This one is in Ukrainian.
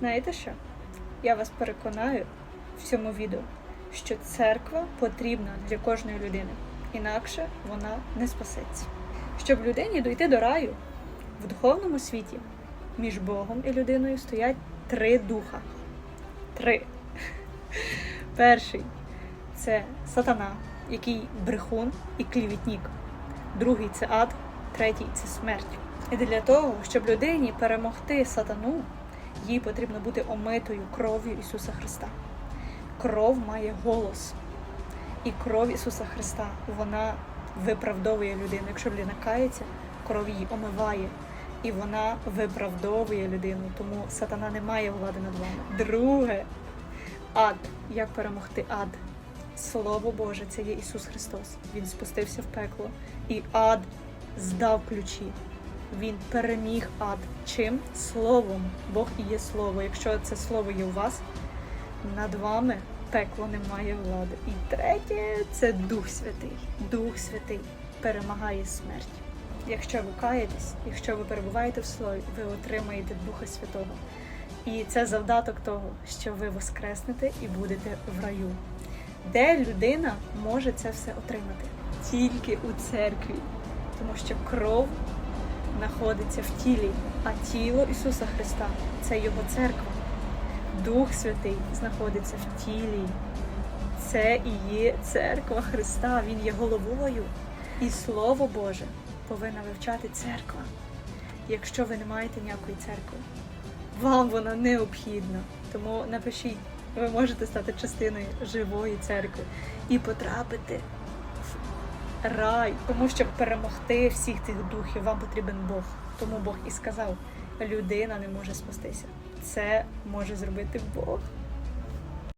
Знаєте що? Я вас переконаю в цьому відео, що церква потрібна для кожної людини, інакше вона не спасеться. Щоб людині дойти до раю в духовному світі між Богом і людиною стоять три духа. Три. Перший це сатана, який брехун і клівітнік. Другий це ад, третій це смерть. І для того, щоб людині перемогти сатану, їй потрібно бути омитою кров'ю Ісуса Христа. Кров має голос. І кров Ісуса Христа вона виправдовує людину. Якщо людина кається, кров її омиває. І вона виправдовує людину, тому сатана не має влади над вами. Друге, ад. Як перемогти ад? Слово Боже, це є Ісус Христос. Він спустився в пекло, і ад здав ключі. Він переміг ад. Чим? Словом. Бог і є слово. Якщо це слово є у вас, над вами пекло не має влади. І третє це Дух Святий. Дух Святий перемагає смерть. Якщо ви каєтесь, якщо ви перебуваєте в слові, ви отримаєте Духа Святого. І це завдаток того, що ви воскреснете і будете в раю. Де людина може це все отримати? Тільки у церкві, тому що кров знаходиться в тілі, а тіло Ісуса Христа це Його церква. Дух Святий знаходиться в тілі. Це і є церква Христа, Він є головою. І Слово Боже повинна вивчати церква. Якщо ви не маєте ніякої церкви, вам вона необхідна. Тому напишіть, ви можете стати частиною живої церкви і потрапити рай. Тому щоб перемогти всіх цих духів, вам потрібен Бог. Тому Бог і сказав: людина не може спастися. Це може зробити Бог.